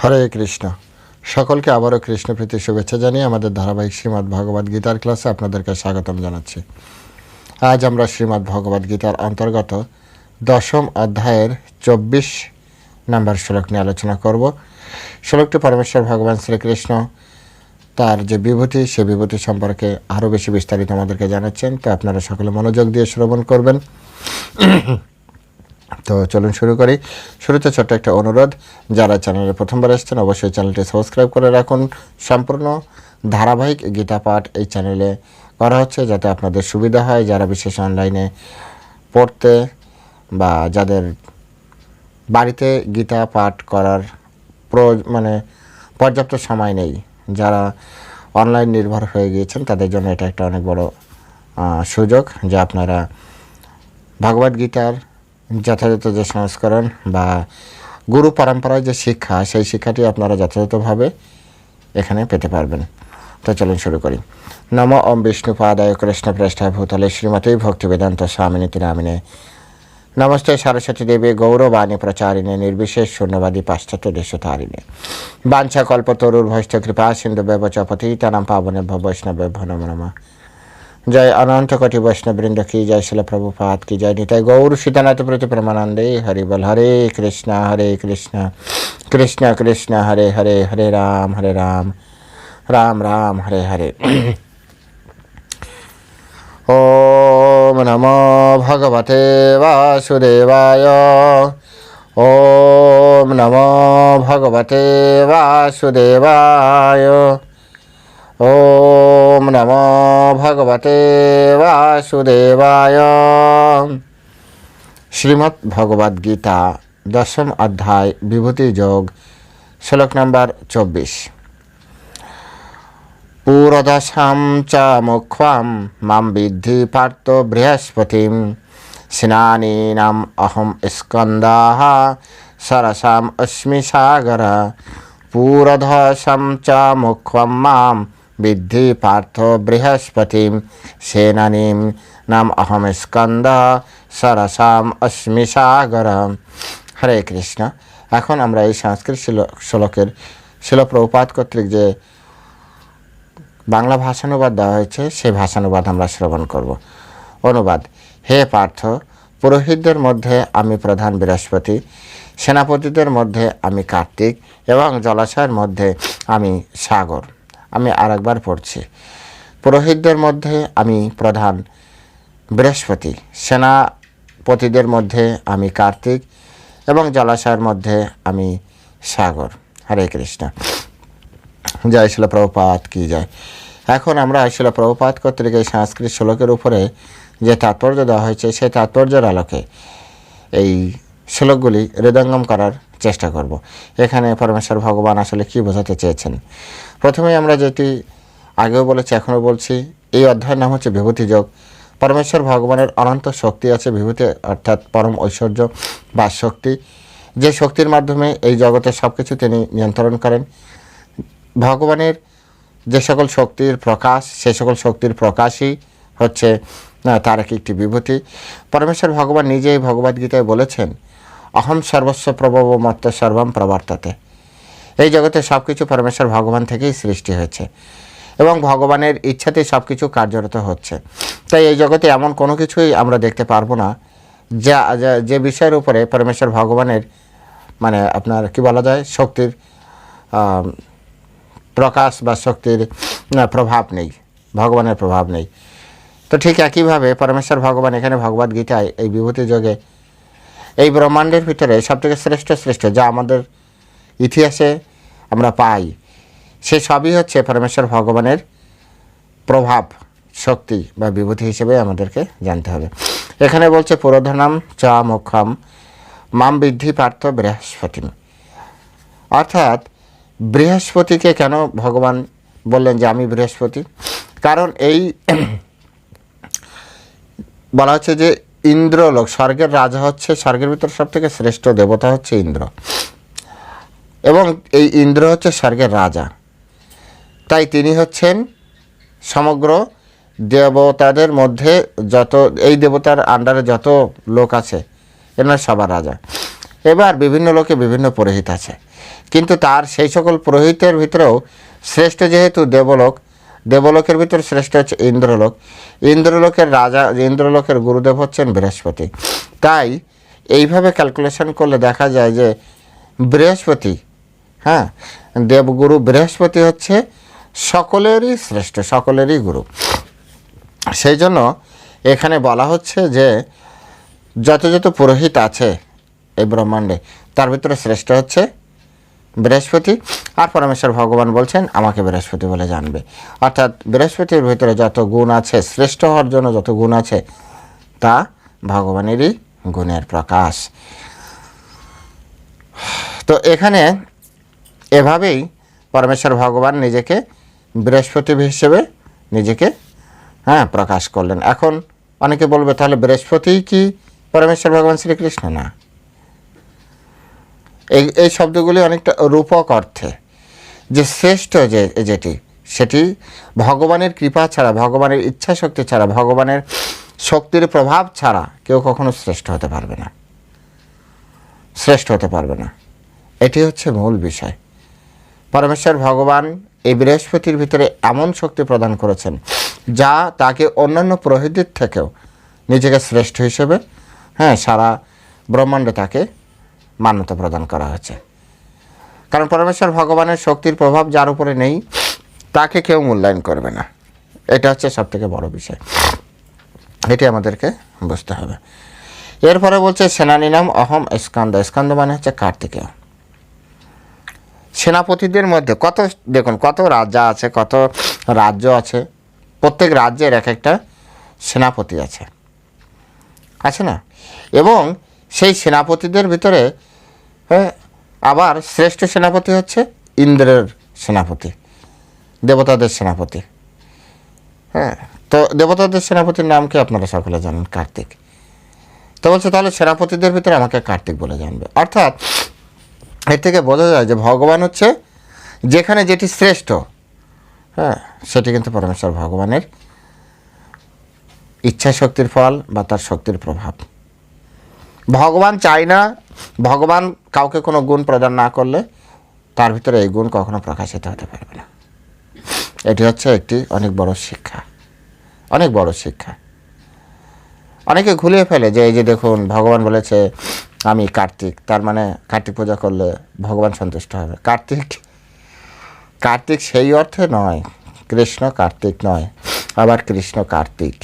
হরে কৃষ্ণ। সকলকে আবারও কৃষ্ণপ্রীতি শুভেচ্ছা জানিয়ে আমাদের ধারাবাহিক শ্রীমদ্ ভগবদ গীতার ক্লাসে আপনাদেরকে স্বাগতম জানাচ্ছি। আজ আমরা শ্রীমদ্ ভগবদ গীতার অন্তর্গত দশম অধ্যায়ের চব্বিশ নম্বর শ্লোক নিয়ে আলোচনা করব। শ্লোকটি পরমেশ্বর ভগবান শ্রীকৃষ্ণ তার যে বিভূতি, সে বিভূতি সম্পর্কে আরও বেশি বিস্তারিত আমাদেরকে জানাচ্ছেন। তো আপনারা সকলে মনোযোগ দিয়ে শ্রবণ করবেন। তো চলুন শুরু করি। শুরুতে ছোট্ট একটা অনুরোধ, যারা চ্যানেলে প্রথমবার এসেছেন, অবশ্যই চ্যানেলটি সাবস্ক্রাইব করে রাখুন। সম্পূর্ণ ধারাবাহিক গীতা পাঠ এই চ্যানেলে করা হচ্ছে, যাতে আপনাদের সুবিধা হয়। যারা বিশেষ অনলাইনে পড়তে বা যাদের বাড়িতে গীতা পাঠ করার প্র মানে পর্যাপ্ত সময় নেই, যারা অনলাইন নির্ভর হয়ে গিয়েছেন, তাদের জন্য এটা একটা অনেক বড় সুযোগ, যে আপনারা ভগবদ গীতার যথাযথ যে সংস্করণ বা গুরু পরম্পরায় যে শিক্ষা, সেই শিক্ষাটি আপনারা যথাযথভাবে এখানে পেতে পারবেন। তো চলুন শুরু করি। নম ওম বিষ্ণুপাদায় কৃষ্ণ প্রেষ্ঠা ভূতলে শ্রীমতী ভক্তি বেদান্ত স্বামিনীতি নামিনে। নমস্তে সরস্বতী দেবী গৌরবাণী প্রচারিণে নির্বিশেষ শূন্যবাদী পাশ্চাত্য দেশতারিণে বাঞ্ছা কল্পতরুর ভৈষ্ঠ কৃপা সিন্ধু ব্যবচপতি তানাম পাবনে বৈষ্ণব নম নমঃ। জয় অনন্ত কোটি বৈষ্ণবৃন্দ কি জয় শিল প্রভুপাত কি জয় নিতাই গৌর সীতানাথ প্রতি প্রেমানন্দে হরি বল হরে কৃষ্ণ হরে কৃষ্ণ কৃষ্ণ কৃষ্ণ হরে হরে হরে রাম হরে রাম রাম রাম হরে হরে ওম নমো ভগবতে বাসুদেবায় ওম নমো ভগবতে বাসুদেবায় ওম নমো ভগবতে বাসুদেবায়। শ্রীমদ্ ভগবদ গীতা, দশম অধ্যায়, বিভূতি যোগ, শ্লোক নম্বর চব্বিশ। পুরদশাম চ মুখ্যম, মাম বিদ্ধি পার্থ বৃহস্পতিম। স্নানীনাম অহম স্কন্দাহ, সরসাম অস্মি সাগর। পুরধশম চ মুখ্যম, মাম বিদ্ধি পার্থ বৃহস্পতিম সেনানীম। নাম অহম স্কন্দ সরসাম অস্মি সাগর। হরে কৃষ্ণ। এখন আমরা এই সংস্কৃত শ্লো- শ্লোকের শিলপ্রপাত কর্তৃক যে বাংলা ভাষানুবাদ দেওয়া হয়েছে, সেই ভাষানুবাদ আমরা শ্রবণ করব। অনুবাদ। হে পার্থ, পুরোহিতদের মধ্যে আমি প্রধান বৃহস্পতি, সেনাপতিদের মধ্যে আমি কার্তিক, এবং জলাশয়ের মধ্যে আমি সাগর। আমি আরেকবার পড়ছি। পুরোহিতদের মধ্যে আমি প্রধান। বৃহস্পতি, সেনাপতিদের মধ্যে আমি কার্তিক এবং জলাশয়ের মধ্যে আমি সাগর। হরে কৃষ্ণ। জয় শিল প্রভুপাত কি যায় এখন আমরা শিল প্রভুপাত কর্তৃক এই সংস্কৃত শ্লোকের উপরে যে তাৎপর্য দেওয়া হয়েছে, সেই তাৎপর্যের আলোকে এই শ্লোকগুলি হৃদয়ঙ্গম করার চেষ্টা করব। এখানে পরমেশ্বর ভগবান আসলে কি বোঝাতে চেয়েছেন? প্রথমে আমরা যেটি আগেও বলেছি, এখনও বলছি, এই অধ্যায়ের নাম হচ্ছে বিভূতি যোগ। পরমেশ্বর ভগবানের অনন্ত শক্তি আছে, বিভূতি অর্থাৎ পরম ঐশ্বর্য বা শক্তি। যে শক্তির মাধ্যমে এই জগতের সব কিছু তিনি নিয়ন্ত্রণ করেন। ভগবানের যে সকল শক্তির প্রকাশ, সে সকল শক্তির প্রকাশই হচ্ছে তার এক একটি বিভূতি। পরমেশ্বর ভগবান নিজেই ভগবদ্গীতায় বলেছেন অহম সর্বস্ব প্রভব মত্ত সর্বম প্রবর্ততে। এই জগতে সব কিছু পরমেশ্বর ভগবান থেকেই সৃষ্টি হয়েছে এবং ভগবানের ইচ্ছাতেই সব কিছু কার্যরত হচ্ছে। তাই এই জগতে এমন কোনো কিছুই আমরা দেখতে পারব না যা, যা- বিষয়ের উপরে পরমেশ্বর ভগবানের মানে আপনার কি বলা যায়, শক্তির প্রকাশ বা শক্তির প্রভাব নেই, ভগবানের প্রভাব নেই। তো ঠিক একইভাবে পরমেশ্বর ভগবান এখানে ভগবদ গীতায় এই বিভূতি যোগে এই ব্রহ্মাণ্ডের ভিতরে সবথেকে শ্রেষ্ঠ শ্রেষ্ঠ যা আমাদের ইতিহাসে আমরা পাই, সে সবই হচ্ছে পরমেশ্বর ভগবানের প্রভাব, শক্তি বা বিভূতি হিসেবে আমাদেরকে জানতে হবে। এখানে বলছে, পুরোধনাম চ মুখম মাম বৃদ্ধি পার্থ বৃহস্পতি। অর্থাৎ বৃহস্পতিকে কেন ভগবান বললেন যে আমি বৃহস্পতি? কারণ এই বলা হচ্ছে যে ইন্দ্রলোক, স্বর্গের রাজা হচ্ছে, স্বর্গের ভিতর সব থেকে শ্রেষ্ঠ দেবতা হচ্ছে ইন্দ্র। এবং এই ইন্দ্র হচ্ছে স্বর্গের রাজা। তাই তিনি হচ্ছেন সমগ্র দেবতাদের মধ্যে যত, এই দেবতার আন্ডারে যত লোক আছে, এনার সবার রাজা। এবার বিভিন্ন লোকে বিভিন্ন পুরোহিত আছে। কিন্তু তার সেই সকল পুরোহিতের ভিতরেও শ্রেষ্ঠ যেহেতু দেবলোক দেবলোকের ভিতর শ্রেষ্ঠ হচ্ছে ইন্দ্রলোক। ইন্দ্রলোকের রাজা, ইন্দ্রলোকের গুরুদেব হচ্ছেন বৃহস্পতি। তাই এইভাবে ক্যালকুলেশন করলে দেখা যায় যে বৃহস্পতি হ্যাঁ দেবগুরু বৃহস্পতি হচ্ছে সকলেরই শ্রেষ্ঠ, সকলেরই গুরু। সেই জন্য এখানে বলা হচ্ছে যে যত যত পুরোহিত আছে এই ব্রহ্মাণ্ডে, তার ভিতরে শ্রেষ্ঠ হচ্ছে বৃহস্পতি, আর পরমেশ্বর ভগবান বলছেন, আমাকে বৃহস্পতি বলে জানবে। অর্থাৎ বৃহস্পতির ভিতরে যত গুণ আছে, শ্রেষ্ঠ হওয়ার জন্য যত গুণ আছে, তা ভগবানেরই গুণের প্রকাশ। তো এখানে এভাবেই পরমেশ্বর ভগবান নিজেকে বৃহস্পতি হিসেবে নিজেকে হ্যাঁ প্রকাশ করলেন। এখন অনেকে বলবে, তাহলে বৃহস্পতি কি পরমেশ্বর ভগবান শ্রীকৃষ্ণ? না। এই এই শব্দগুলি অনেকটা রূপক অর্থে। যে শ্রেষ্ঠ যে, যেটি, সেটি ভগবানের কৃপা ছাড়া, ভগবানের ইচ্ছা শক্তি ছাড়া, ভগবানের শক্তির প্রভাব ছাড়া কেউ কখনো শ্রেষ্ঠ হতে পারবে না। শ্রেষ্ঠ হতে পারবে না। এটি হচ্ছে মূল বিষয়। পরমেশ্বর ভগবান এই বৃহস্পতির ভিতরে এমন শক্তি প্রদান করেছেন, যা তাকে অন্যান্য পুরোহিতের থেকেও নিজেকে শ্রেষ্ঠ হিসেবে হ্যাঁ সারা ব্রহ্মাণ্ডে তাকে মান্যতা প্রদান করা হয়েছে। কারণ পরমেশ্বর ভগবানের শক্তির প্রভাব যার উপরে নেই, তাকে কেউ মূল্যায়ন করবে না। এটা হচ্ছে সবথেকে বড় বিষয়। এটি আমাদেরকে বুঝতে হবে। এরপরে বলছে সেনানী নাম অহম স্কন্দ। স্কন্দ মানে হচ্ছে কার্তিকেয়। সেনাপতিদের মধ্যে কত, দেখুন, কত রাজা আছে, কত রাজ্য আছে, প্রত্যেক রাজ্যের এক একটা সেনাপতি আছে। আছে না? এবং সেই সেনাপতিদের ভিতরে হ্যাঁ, আবার শ্রেষ্ঠ সেনাপতি হচ্ছে ইন্দ্রের সেনাপতি দেবতাদের সেনাপতি। হ্যাঁ তো দেবতাদের সেনাপতির নাম কি আপনারা সকলে জানেন? কার্তিক। তো বলছে তাহলে সেনাপতিদের ভিতরে আমাকে কার্তিক বলে জানবে। অর্থাৎ এর থেকে বোঝা যায় যে ভগবান হচ্ছে যেখানে যেটি শ্রেষ্ঠ হ্যাঁ সেটি কিন্তু পরমেশ্বর ভগবানের ইচ্ছা শক্তির ফল বা তার শক্তির প্রভাব। ভগবান চাই না, ভগবান কাউকে কোনো গুণ প্রদান না করলে তার ভিতরে এই গুণ কখনো প্রকাশিত হতে পারবে না। এটি হচ্ছে একটি অনেক বড় শিক্ষা, অনেক বড় শিক্ষা। অনেকে ঘুলিয়ে ফেলে যে, এই যে দেখুন, ভগবান বলেছে, আমি কার্তিক। তার মানে কার্তিক পূজা করলে ভগবান সন্তুষ্ট হবে। কার্তিক কার্তিক সেই অর্থে নয়, কৃষ্ণ কার্তিক নয়, আবার কৃষ্ণ কার্তিক।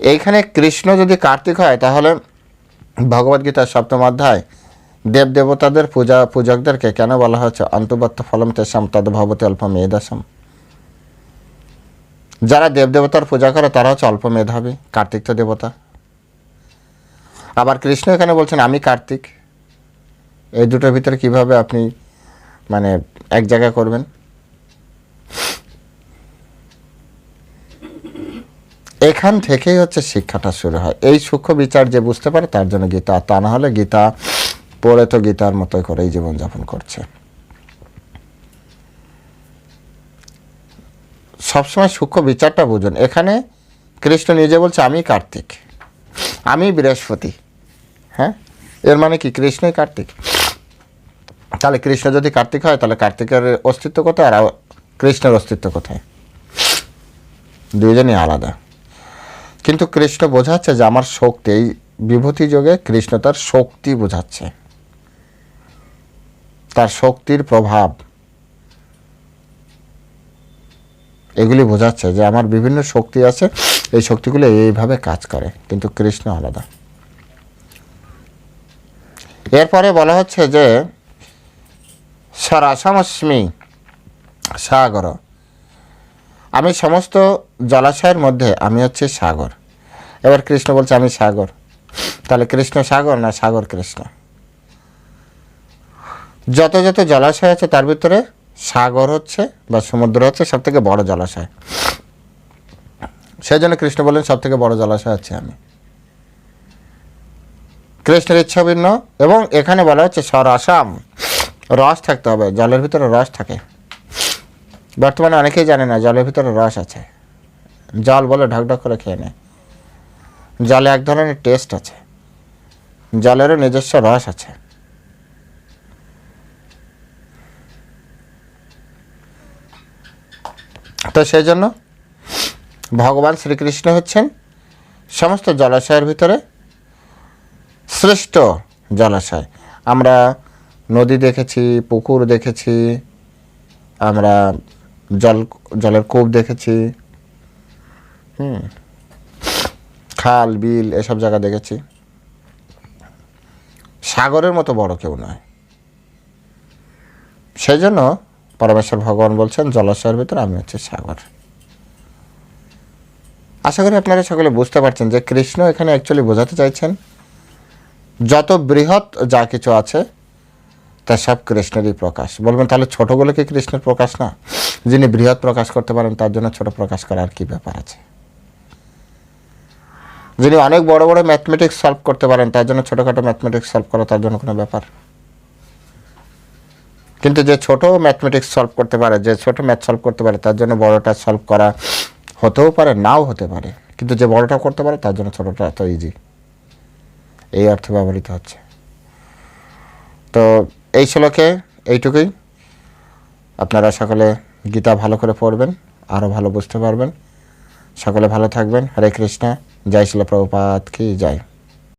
এইখানে কৃষ্ণ যদি কার্তিক হয়, তাহলে ভগবদ্গীতার সপ্তম অধ্যায় দেব দেবতাদের পূজা, পূজকদেরকে কেন বলা হচ্ছে অন্তর্বত্ত ফলম তেসাম তদ ভবতী অল্প মেধাসম। যারা দেব দেবতার পূজা করে, তারা হচ্ছে অল্প মেধাবী, কার্তিক তো দেবতা। আবার কৃষ্ণ এখানে বলছেন, আমি কার্তিক। এই দুটোর ভিতরে কীভাবে আপনি মানে এক জায়গায় করবেন? এখান থেকেই হচ্ছে শিক্ষাটা শুরু হয়। এই সূক্ষ্ম বিচার যে বুঝতে পারে তার জন্য গীতা, তা না হলে গীতা পড়ে তো গীতার মতোই করেই জীবনযাপন করছে। সবসময় সূক্ষ্ম বিচারটা বুঝুন। এখানে কৃষ্ণ নিজে বলছে, আমি কার্তিক। আমি বৃহস্পতি। হ্যাঁ? এর মানে কি? কৃষ্ণই কার্তিক। তাহলে কৃষ্ণ যদি কার্তিক হয়, তাহলে কার্তিকের অস্তিত্ব কোথায় আর কৃষ্ণের অস্তিত্ব কোথায়? দুইজনই আলাদা। কিন্তু কৃষ্ণ বোঝাচ্ছে যে আমার শক্তি, এই বিভূতি যোগে কৃষ্ণ তার শক্তি বোঝাচ্ছে। তার শক্তির প্রভাব। এগুলি বোঝাচ্ছে যে আমার বিভিন্ন শক্তি আছে, এই শক্তিগুলো এইভাবে কাজ করে, কিন্তু কৃষ্ণ আলাদা। এরপরে বলা হচ্ছে যে, সরাসমস্মি সাগর আমি সমস্ত জলাশয়ের মধ্যে, আমি হচ্ছে সাগর। এবার কৃষ্ণ বলছে, আমি সাগর। তাহলে কৃষ্ণ সাগর না সাগর কৃষ্ণ? যত যত জলাশয় আছে, তার ভিতরে সাগর হচ্ছে বা সমুদ্র হচ্ছে সব থেকে বড় জলাশয়। সেই জন্য কৃষ্ণ বললেন সব থেকে বড় জলাশয় হচ্ছে আমি। কৃষ্ণের ইচ্ছা ভিন্ন এবং এখানে বলা হচ্ছে সরসাম রস থাকতে হবে, জলের ভিতরে রস থাকে। বর্তমানে অনেকেই জানে না, জলের ভিতরে রস আছে। জল বলে ঢকঢক করে খেয়ে নেয়। জলে এক ধরনের টেস্ট আছে। জলেরও নিজস্ব রস আছে। তো সেই জন্য ভগবান শ্রীকৃষ্ণ হচ্ছেন সমস্ত জলাশয়ের ভিতরে শ্রেষ্ঠ জলাশয়। আমরা নদী দেখেছি, পুকুর দেখেছি, আমরা জল, জলের কূপ দেখেছি। হুম। খাল, বিল, এসব জায়গা দেখেছি। সাগরের মতো বড় কেউ নয়। সেই জন্য পরমেশ্বর ভগবান বলছেন, জলাশয়ের ভিতরে আমি হচ্ছে সাগর। আশা করি আপনারা সকলে বুঝতে পারছেন যে কৃষ্ণ এখানে অ্যাকচুয়ালি বোঝাতে চাইছেন, যত বৃহৎ যা কিছু আছে, তা সব কৃষ্ণেরই প্রকাশ। বলবেন তাহলে ছোটগুলো কি কৃষ্ণের প্রকাশ না? যিনি বৃহৎ প্রকাশ করতে পারেন, তার জন্য ছোট প্রকাশ করার কি ব্যাপার আছে। যিনি অনেক বড় বড় ম্যাথমেটিক্স সলভ করতে পারেন, তার জন্য ছোটোখাটো ম্যাথমেটিক্স সলভ করা তার জন্য কোনো ব্যাপার। কিন্তু যে ছোট ম্যাথমেটিক্স সলভ করতে পারে, যে ছোট ম্যাথ সলভ করতে পারে, তার জন্য বড়টা সলভ করা হতেও পারে, নাও হতে পারে। কিন্তু যে বড়টা করতে পারে, তার জন্য ছোটটা এত ইজি এই অর্থে ব্যবহৃত হচ্ছে। তো এই শ্লোকে এইটুকুই। আপনারা সকলে গীতা ভালো করে পড়বেন আরও ভালো বুঝতে পারবেন। সকলে ভালো থাকবেন। হরে কৃষ্ণা। জয় শিল প্রভুপাত কি জয়।